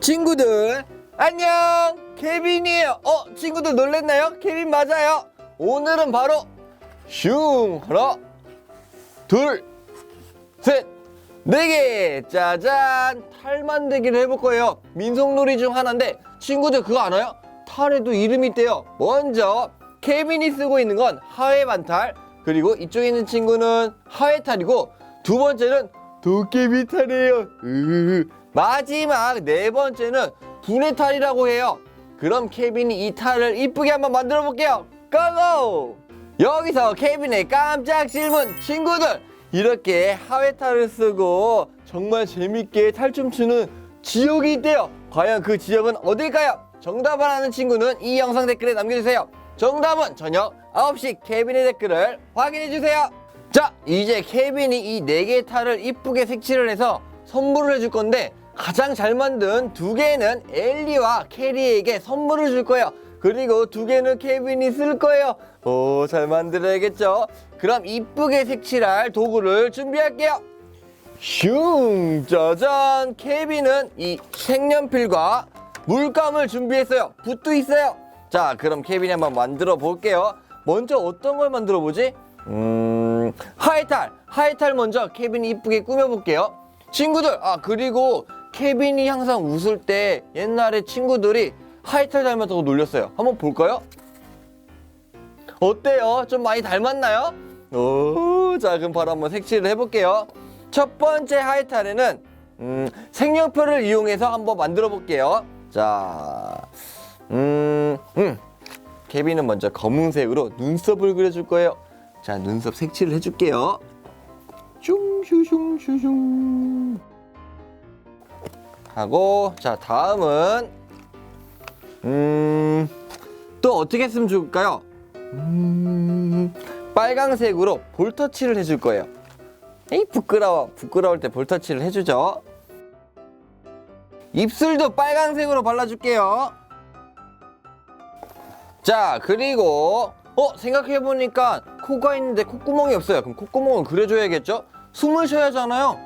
친구들 안녕! 케빈이에요. 어 친구들 놀랬나요? 케빈 맞아요. 오늘은 바로 슝 하나? 둘셋네개! 짜잔! 탈 만들기를 해볼 거예요. 민속놀이 중 하나인데 친구들 그거 알아요? 탈에도 이름이 있대요. 먼저 케빈이 쓰고 있는 건 하회 반탈 그리고 이쪽에 있는 친구는 하회 탈이고 두 번째는 도깨비 탈이에요. 으흐흐. 마지막 네 번째는 분해 탈이라고 해요. 그럼 케빈이 이 탈을 이쁘게 한번 만들어 볼게요. 고고! 여기서 케빈의 깜짝 질문. 친구들 이렇게 하회 탈을 쓰고 정말 재밌게 탈춤 추는 지역이 있대요. 과연 그 지역은 어딜까요? 정답을 아는 친구는 이 영상 댓글에 남겨주세요. 정답은 저녁 9시 케빈의 댓글을 확인해주세요. 자 이제 케빈이 이 네 개의 탈을 이쁘게 색칠을 해서 선물을 해줄 건데 가장 잘 만든 두 개는 엘리와 캐리에게 선물을 줄 거예요. 그리고 두 개는 케빈이 쓸 거예요. 오 잘 만들어야겠죠? 그럼 이쁘게 색칠할 도구를 준비할게요. 슝! 짜잔! 케빈은 이 색연필과 물감을 준비했어요. 붓도 있어요. 자 그럼 케빈이 한번 만들어 볼게요. 먼저 어떤 걸 만들어 보지? 음 하이탈! 하이탈 먼저 케빈이 이쁘게 꾸며 볼게요. 친구들 아 그리고 케빈이 항상 웃을 때 옛날에 친구들이 하이탈 닮았다고 놀렸어요 한번 볼까요 어때요 좀 많이 닮았나요 오 자 그럼 바로 한번 색칠을 해볼게요 첫 번째 하이탈에는 음, 색연필을 이용해서 한번 만들어 볼게요 자 음, 음. 케빈은 먼저 검은색으로 눈썹을 그려줄 거예요. 자, 눈썹 색칠을 해줄게요. 슝슈슝슈슝. 하고, 자, 다음은, 음, 또 어떻게 했으면 좋을까요? 음, 빨강색으로 볼터치를 해줄 거예요. 에이, 부끄러워. 부끄러울 때 볼터치를 해주죠. 입술도 빨강색으로 발라줄게요. 자 그리고 어 생각해보니까 코가 있는데 콧구멍이 없어요 그럼 콧구멍을 그려줘야겠죠? 숨을 쉬어야 하잖아요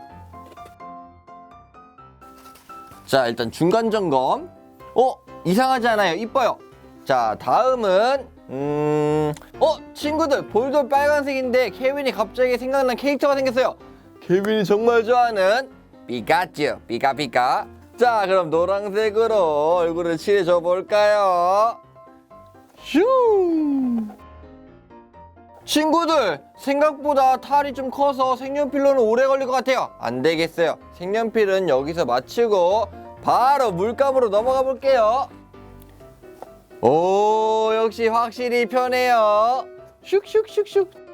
자 일단 중간 점검. 어 이상하지 않아요. 이뻐요. 자 다음은 음 어 친구들 볼도 빨간색인데 케빈이 갑자기 생각난 캐릭터가 생겼어요. 케빈이 정말 좋아하는 피카츄. 피카피카. 자 그럼 노란색으로 얼굴을 칠해줘 볼까요? 슝! 친구들 생각보다 탈이 좀 커서 색연필로는 오래 걸릴 것 같아요. 안 되겠어요. 색연필은 여기서 마치고 바로 물감으로 넘어가 볼게요. 오 역시 확실히 편해요. 슉슉슉슉.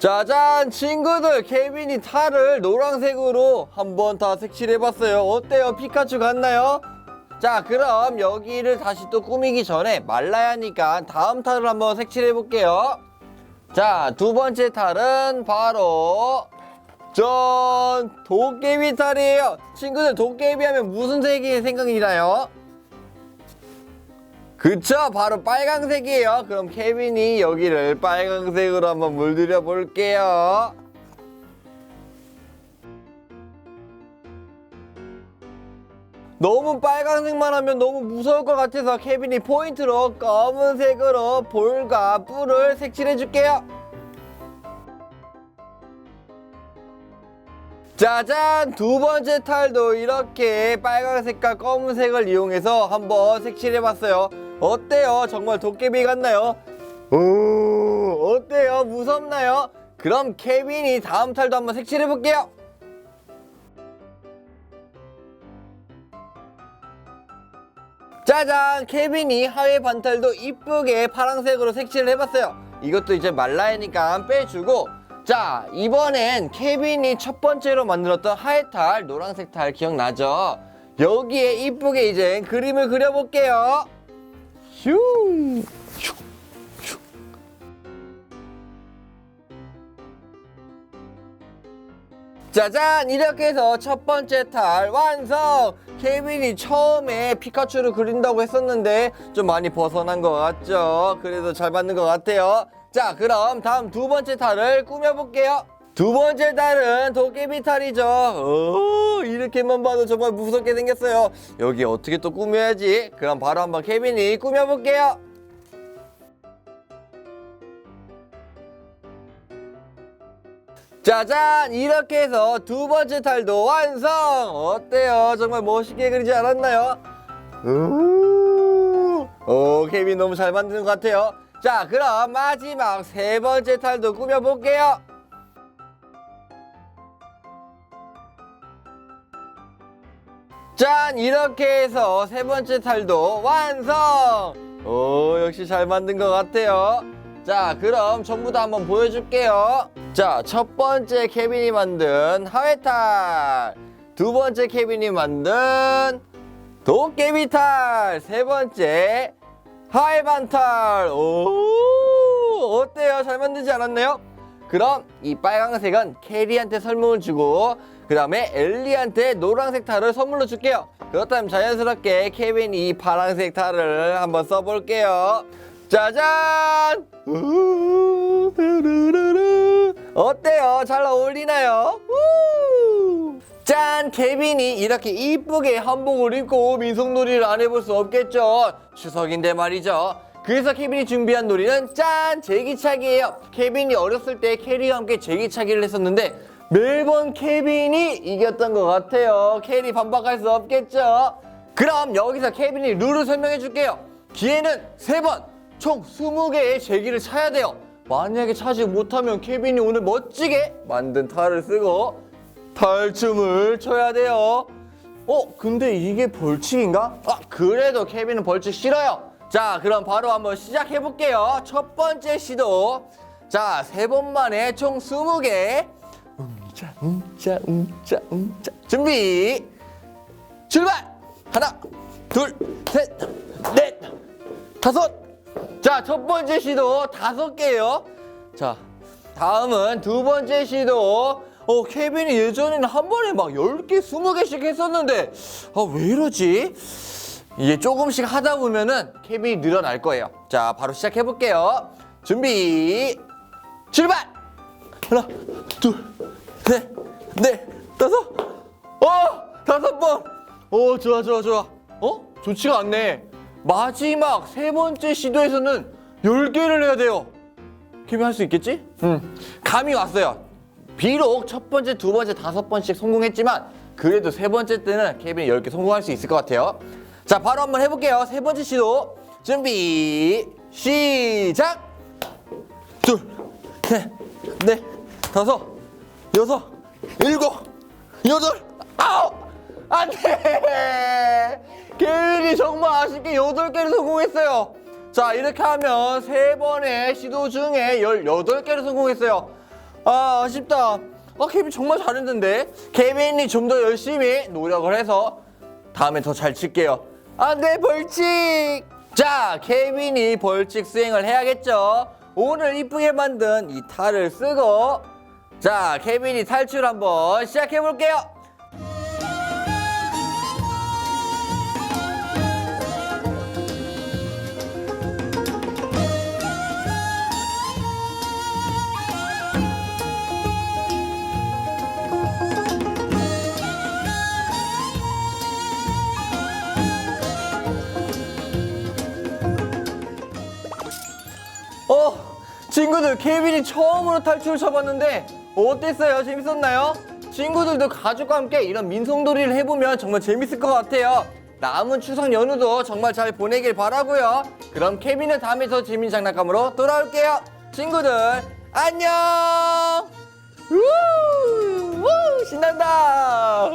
짜잔 친구들 케빈이 탈을 노란색으로 한번 다 색칠해봤어요. 어때요? 피카츄 같나요? 자 그럼 여기를 다시 또 꾸미기 전에 말라야 하니까 다음 탈을 한번 색칠해 볼게요. 자 두 번째 탈은 바로 전 도깨비 탈이에요. 친구들 도깨비 하면 무슨 색이 생각이 나요? 그쵸? 바로 빨강색이에요. 그럼 케빈이 여기를 빨강색으로 한번 물들여 볼게요 너무 빨간색만 하면 너무 무서울 것 같아서 케빈이 포인트로 검은색으로 볼과 뿔을 색칠해 줄게요. 짜잔! 두 번째 탈도 이렇게 빨간색과 검은색을 이용해서 한번 색칠해 봤어요. 어때요? 정말 도깨비 같나요? 오, 어때요? 무섭나요? 그럼 케빈이 다음 탈도 한번 색칠해 볼게요. 짜잔! 케빈이 하회 반탈도 이쁘게 파란색으로 색칠을 해봤어요. 이것도 이제 말라야니까 빼주고 자 이번엔 케빈이 첫 번째로 만들었던 하회탈 노란색 탈 기억나죠? 여기에 이쁘게 이제 그림을 그려볼게요. 슝! 짜잔 이렇게 해서 첫 번째 탈 완성 케빈이 처음에 피카츄를 그린다고 했었는데 좀 많이 벗어난 것 같죠 그래도 잘 맞는 것 같아요 자 그럼 다음 두 번째 탈을 꾸며볼게요 두 번째 탈은 도깨비 탈이죠 오 이렇게만 봐도 정말 무섭게 생겼어요. 여기 어떻게 또 꾸며야지? 그럼 바로 한번 케빈이 꾸며볼게요. 짜잔! 이렇게 해서 두 번째 탈도 완성! 어때요? 정말 멋있게 그리지 않았나요? 우! 오, 케빈 너무 잘 만드는 것 같아요. 자, 그럼 마지막 세 번째 탈도 꾸며볼게요. 짠! 이렇게 해서 세 번째 탈도 완성! 오, 역시 잘 만든 것 같아요. 자, 그럼 전부 다 한번 보여줄게요. 자, 첫 번째 케빈이 만든 하회탈. 두 번째 케빈이 만든 도깨비탈. 세 번째 하회반탈. 오, 어때요? 잘 만들지 않았나요? 그럼 이 빨강색은 캐리한테 설명을 주고 그 다음에 엘리한테 노란색 탈을 선물로 줄게요 그렇다면 자연스럽게 케빈이 이 파란색 탈을 한번 써볼게요 짜잔. 어때요? 잘 어울리나요? 우! 짠! 케빈이 이렇게 이쁘게 한복을 입고 민속놀이를 안 해볼 수 없겠죠 추석인데 말이죠 그래서 케빈이 준비한 놀이는 짠! 제기차기예요. 케빈이 어렸을 때 캐리와 함께 제기차기를 했었는데 매번 케빈이 이겼던 것 같아요. 캐리 반박할 수 없겠죠? 그럼 여기서 케빈이 룰을 설명해 줄게요. 기회는 세 번, 총 20개의 제기를 차야 돼요. 만약에 차지 못하면 케빈이 오늘 멋지게 만든 탈을 쓰고 탈춤을 춰야 돼요. 어, 근데 이게 벌칙인가? 아, 그래도 케빈은 벌칙 싫어요. 자, 그럼 바로 한번 시작해 볼게요. 첫 번째 시도. 자, 세 번 만에 총 20개. 웅자, 웅자, 웅자, 웅자. 준비. 출발! 하나, 둘, 셋, 넷, 다섯. 자, 첫 번째 시도 다섯 개요. 자, 다음은 두 번째 시도. 어, 케빈이 예전에는 한 번에 막 10개, 20개씩 했었는데, 아, 왜 이러지? 이게 조금씩 하다 보면은 케빈이 늘어날 거예요. 자, 바로 시작해 볼게요. 준비, 출발! 하나, 둘, 셋, 넷, 다섯. 어, 다섯 번. 어, 좋아, 좋아, 좋아. 어? 좋지가 않네. 마지막 세 번째 시도에서는 열 개를 해야 돼요. 케빈 할수 있겠지? 응. 감이 왔어요. 비록 첫 번째, 두 번째, 다섯 번씩 성공했지만 그래도 세 번째 때는 케빈이 열 개 성공할 수 있을 것 같아요. 자, 바로 한번 해볼게요. 세 번째 시도 준비 시작. 둘, 셋, 넷, 다섯, 여섯, 일곱, 여덟, 아홉. 안 돼! 케빈이 정말 아쉽게 여덟 개를 성공했어요. 자, 이렇게 하면 세 번의 시도 중에 열여덟 개를 성공했어요. 아, 아쉽다. 아, 케빈 정말 잘했는데. 케빈이 좀 더 열심히 노력을 해서 다음에 더 잘 칠게요. 안 돼, 벌칙! 자, 케빈이 벌칙 수행을 해야겠죠. 오늘 이쁘게 만든 이 탈을 쓰고 자, 케빈이 탈출 한번 시작해 볼게요. 어, 친구들 케빈이 처음으로 탈출을 쳐봤는데 어땠어요? 재밌었나요? 친구들도 가족과 함께 이런 민속놀이를 해보면 정말 재밌을 것 같아요. 남은 추석 연휴도 정말 잘 보내길 바라고요. 그럼 케빈은 다음에 더 재밌는 장난감으로 돌아올게요. 친구들 안녕. 우, 우 신난다.